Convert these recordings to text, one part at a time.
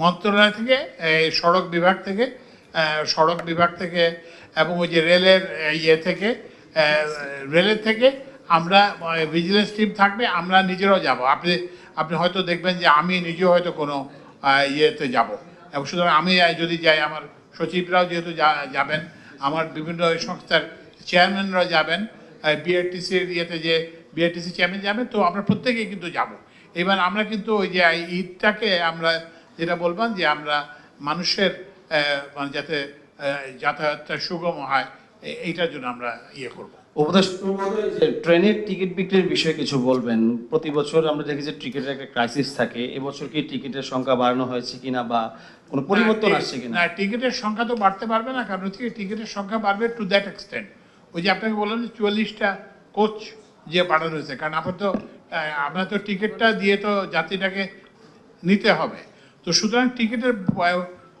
মন্ত্রণালয় থেকে, এই সড়ক বিভাগ থেকে সড়ক বিভাগ থেকে এবং ওই যে রেলের ইয়ে থেকে রেলের থেকে আমরা ভিজিলেন্স টিম থাকবে, আমরা নিজেরাও যাব। আপনি আপনি হয়তো দেখবেন যে আমি নিজেও হয়তো কোনো ইয়েতে যাব। এবং সুতরাং আমি যদি যাই, আমার সচিবরাও যেহেতু যাবেন, আমার বিভিন্ন সংস্থার চেয়ারম্যানরা যাবেন বিআরটিসির ইয়েতে যে বিআরটিসি চেয়ারম্যান যাবেন, তো আমরা প্রত্যেকেই কিন্তু যাব। এবার আমরা কিন্তু ওই যে ঈদটাকে আমরা যেটা বলবেন যে আমরা মানুষের মানে যাতে যাতায়াতটা সুগম হয় এইটার জন্য আমরা ইয়ে করব। ট্রেনের টিকিট বিক্রির বিষয়ে কিছু বলবেন? প্রতি বছর আমরা দেখি যে টিকিটের একটা ক্রাইসিস থাকে। এবছর কি টিকিটের সংখ্যা বাড়ানো হয়েছে কিনা বা কোনো পরিবর্তন আসছে কিনা? না টিকিটের সংখ্যা তো বাড়তে পারবে না কারণ হচ্ছে টিকিটের সংখ্যা বাড়বে টু দ্যাট এক্সটেন্ট ওই যে আপনাকে বললাম যে চুয়াল্লিশটা কোচ যে বাড়ানো হয়েছে কারণ আপনার তো আহ, তো টিকিটটা দিয়ে তো যাত্রীটাকে নিতে হবে। তো সুতরাং টিকিটের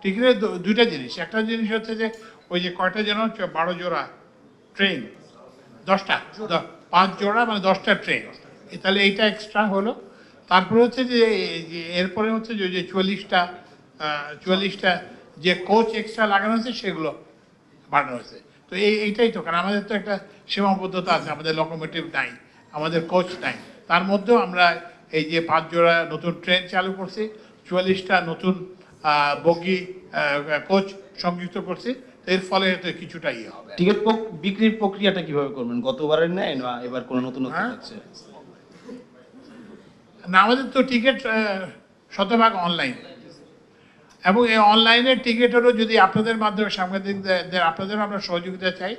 টিকিটের দুইটা জিনিস। একটা জিনিস হচ্ছে যে, ওই যে কয়টা যেন বারো জোড়া ট্রেন। দশটা পাঁচ জোড়া মানে দশটা ট্রেন। তাহলে এইটা এক্সট্রা হলো। তারপরে হচ্ছে যে এরপরে হচ্ছে যে, ওই যে চুয়াল্লিশটা চুয়াল্লিশটা যে কোচ এক্সট্রা লাগানো হয়েছে, সেগুলো বাড়ানো হয়েছে। তো এই, এইটাই তো, কারণ আমাদের তো একটা সীমাবদ্ধতা আছে, আমাদের লোকোমোটিভ নাই, আমাদের কোচ নাই। তার মধ্যেও আমরা এই যে পাঁচ জোড়া নতুন ট্রেন চালু করছি। চুয়াল্লিশটা নতুন বগি কোচ সংযুক্ত করছি। এর ফলে কিছুটা ইয়ে হবে। টিকিট বিক্রির প্রক্রিয়াটা কীভাবে করবেন? গতবারের নেয় না এবার কোনো নতুন হ্যাঁ। আছে না আমাদের তো টিকিট শতভাগ অনলাইন। এবং এই অনলাইনের টিকিটেরও যদি আপনাদের মাধ্যমে সাংবাদিকদের আপনাদেরও আমরা সহযোগিতা চাই।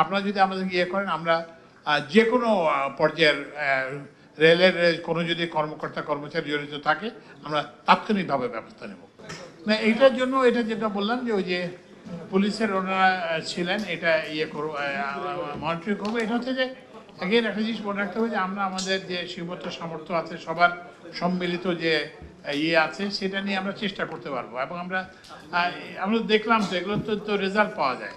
আপনারা যদি আমাদের ইয়ে করেন আমরা যে কোনো পর্যায়ের রেলের কোনো যদি কর্মকর্তা, কর্মচারী জড়িত থাকে, আমরা তাৎক্ষণিকভাবে ব্যবস্থা নেব। না, এইটার জন্য এটা যেটা বললাম যে ওই যে পুলিশের ওনারা ছিলেন, এটা ইয়ে করব মনিটরিং করব। এটা হচ্ছে যে এগেন একটা জিনিস মনে রাখতে হবে যে আমরা আমাদের যে সীমিত সামর্থ্য আছে, সবার সম্মিলিত যে ইয়ে আছে, সেটা নিয়ে আমরা চেষ্টা করতে পারব। এবং আমরা আমরা দেখলাম তো, এগুলো তো রেজাল্ট পাওয়া যায়।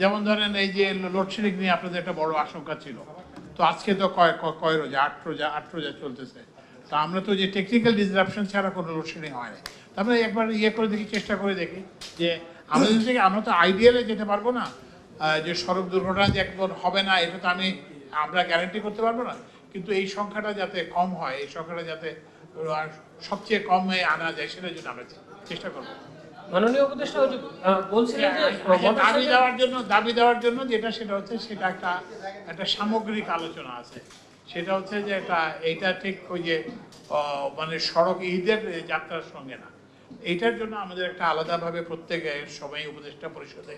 যেমন ধরেন এই যে লোডশেডিং নিয়ে আপনাদের একটা বড় আশঙ্কা ছিল। তো আজকে তো কয় কয় রোজা? আট রোজা আট রোজা চলতেছে। তো আমরা তো যে টেকনিক্যাল ডিসরাপশন ছাড়া কোনো লোডশেডিং হয় না তারপরে একবার ইয়ে করে দেখি চেষ্টা করে দেখি যে আমাদের থেকে আমরা তো আইডিয়ালে যেতে পারব না। যে সড়ক দুর্ঘটনা যে একবার হবে না এটা তো আমি আমরা গ্যারান্টি করতে পারব না। কিন্তু এই সংখ্যাটা যাতে কম হয় এই সংখ্যাটা যাতে সবচেয়ে কমে আনা যায় সেটার জন্য আমরা চেষ্টা করব। মাননীয় উপদেষ্টা ওই যে, বলছিলেন যে আচ্ছা, দাবি দেওয়ার জন্য দাবি দেওয়ার জন্য যেটা সেটা হচ্ছে সেটা একটা একটা সামগ্রিক আলোচনা আছে। সেটা হচ্ছে যে এটা এইটা ঠিক ওই যে মানে সড়ক ঈদের যাত্রার সঙ্গে না। এইটার জন্য আমাদের একটা আলাদাভাবে প্রত্যেকে সবাই উপদেষ্টা পরিষদে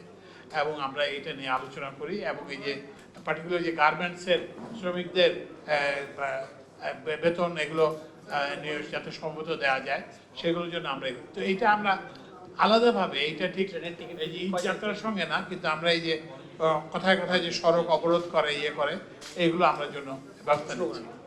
এবং আমরা এটা নিয়ে আলোচনা করি এবং এই যে পার্টিকুলার যে গার্মেন্টসের শ্রমিকদের বেতন এগুলো নিয়ে যাতে সম্মত দেওয়া যায় সেগুলোর জন্য আমরা তো এইটা আমরা আলাদাভাবে এটা ঠিক এই যে যাত্রার সঙ্গে না কিন্তু আমরা এই যে কথায় কথায় যে সড়ক অবরোধ করে ইয়ে করে এইগুলো আমরা জন্য ব্যবস্থা নিচ্ছি